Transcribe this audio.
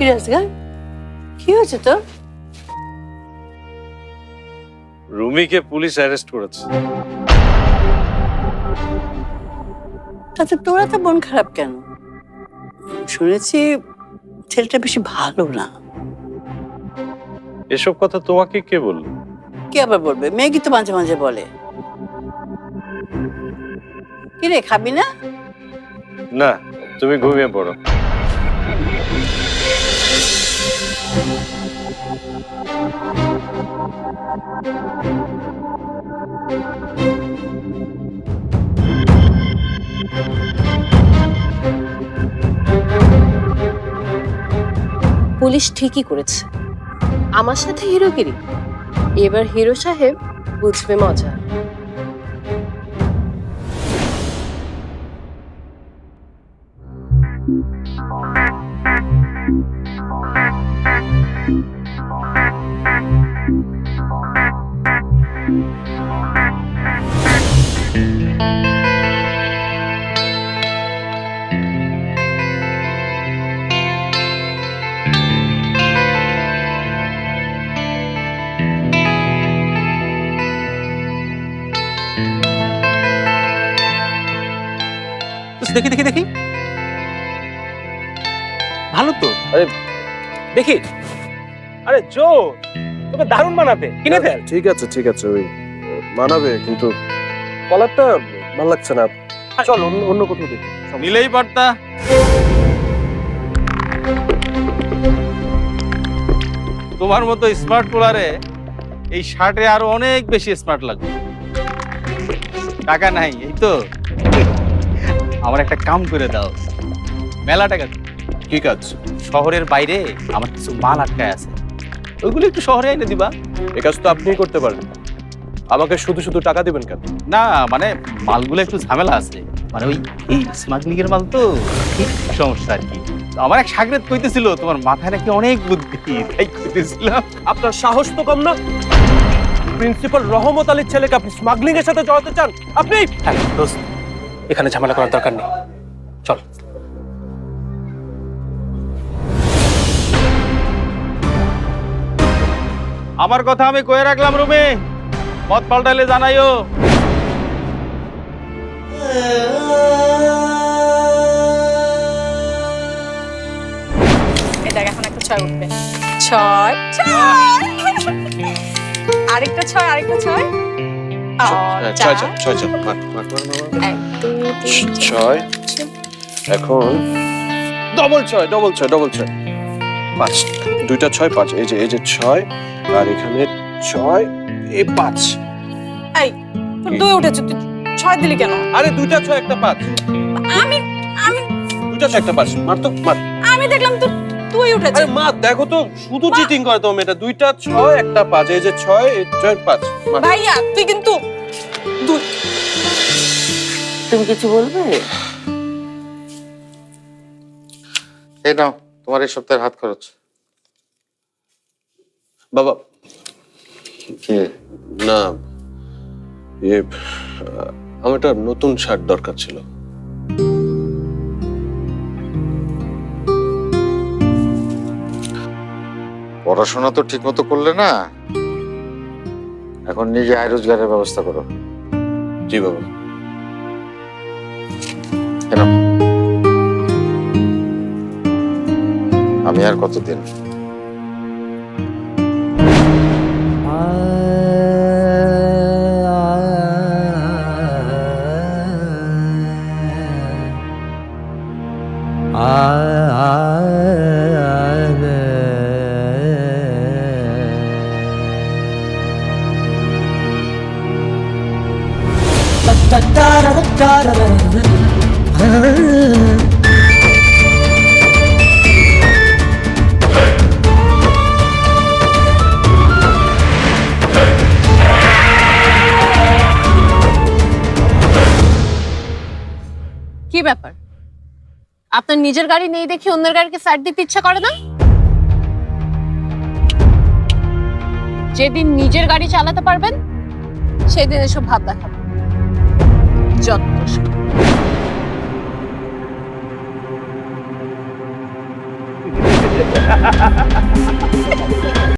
কি কি হয়েছে তোর? রুমিকে পুলিশ অ্যারেস্ট করেছে। তাতে তোরা তো মন খারাপ কেন? শুনেছি ছেলেটা বেশি ভালো না। এসব কথা তোমাকে কে বলল? কে আবার বলবে? মেয়েকে তো মাঝে মাঝে বলে। কি রে খাবি না? না তুমি ঘুমিয়ে পড়ো। পুলিশ ঠিকই করেছে। আমার সাথে হিরোগিরি। এবার হিরো সাহেব বুঝবে মজা। দেখি দেখি দেখি। ভালো তো? দেখি। আরে জো তোকে দারুণ মানাবে কিনে ফেল ঠিক আছে ঠিক আছে ওই মানাবে কিন্তু কলারটা ভালো লাগছে না। চল অন্য অন্য কোথাও দেখি নিলেই পারতা তোমার মতো স্মার্ট পোলারে এই শার্টে আরও অনেক বেশি স্মার্ট লাগবে। টাকা নাই এই তো। আমার একটা কাম করে দাও। মেলা টাকা দাও। কি কাজ? শহরের বাইরে আমার কিছু মাল আটকায় আছে। ওইগুলো একটু শহরে এনে দিবা। এ কাজ তো আপনিই করতে পারেন আমাকে শুধু শুধু টাকা দিবেন কেন? না মানে মালগুলো একটু ঝামেলা আছে। মানে ওই এই স্মাগলিং এর মাল তো? সমস্যা আর কি? আমার এক সাগরেদ কইতেছিল তোমার মাথায় নাকি অনেক বুদ্ধি। তাই কইতেছিলাম। আপনার সাহস তো কম না? প্রিন্সিপাল রহমত আলীর ছেলেকে আপনি স্মাগলিং এর সাথে জড়াতে চান? আপনি? হ্যাঁ এখানে ঝামেলা করার দরকার নেই। চল। আমার কথা আমি কয়ে রাখলাম রুমে। মত পাল্টাইলে জানাইও। দেখ এখন একটা ছয় উঠবে। ছয়? ছয়! আরেকটা ছয় আরেকটা ছয়? হ্যাঁ, ছয় ছয় ছয় এখন ডবল ছয় ডবল ছয় ডবল ছয়। পাঁচ। দুইটা ছয় পাঁচ। এই যে এই যে ছয় আর এখানে ছয় এই পাঁচ। এই তোর দুই উঠেছে তুই ছয় দিলি কেন? আরে দুইটা ছয় একটা পাঁচ। আমি আমি দুইটা ছয় একটা পাঁচ। মার তো মার। আমি দেখলাম তোর দুই উঠেছে। আরে মা দেখো তো শুধু চিটিং করে তো মেয়েটা। দুইটা ছয় একটা পাঁচ। এই যে ছয় এই ছয় পাঁচ। ভাইয়া তুই কিন্তু দুই তুমি কিছু বলবে? এই নাও তোমার এই সপ্তাহের হাত খরচ। বাবা। না। ইয়ে আমার একটা নতুন শার্ট দরকার ছিল। পড়াশোনা তো ঠিক মতো করলে না। এখন নিজে আয় রোজগারের ব্যবস্থা করো। জি বাবা। কেন? আমি আর কতদিন? কি ব্যাপার আপনার নিজের গাড়ি নেই দেখি অন্যের গাড়িকে সাইড দিতে ইচ্ছা করে না যেদিন নিজের গাড়ি চালাতে পারবেন সেদিন এসব ভাব দেখাবেন Тетушка. Ha ha ha ha ha!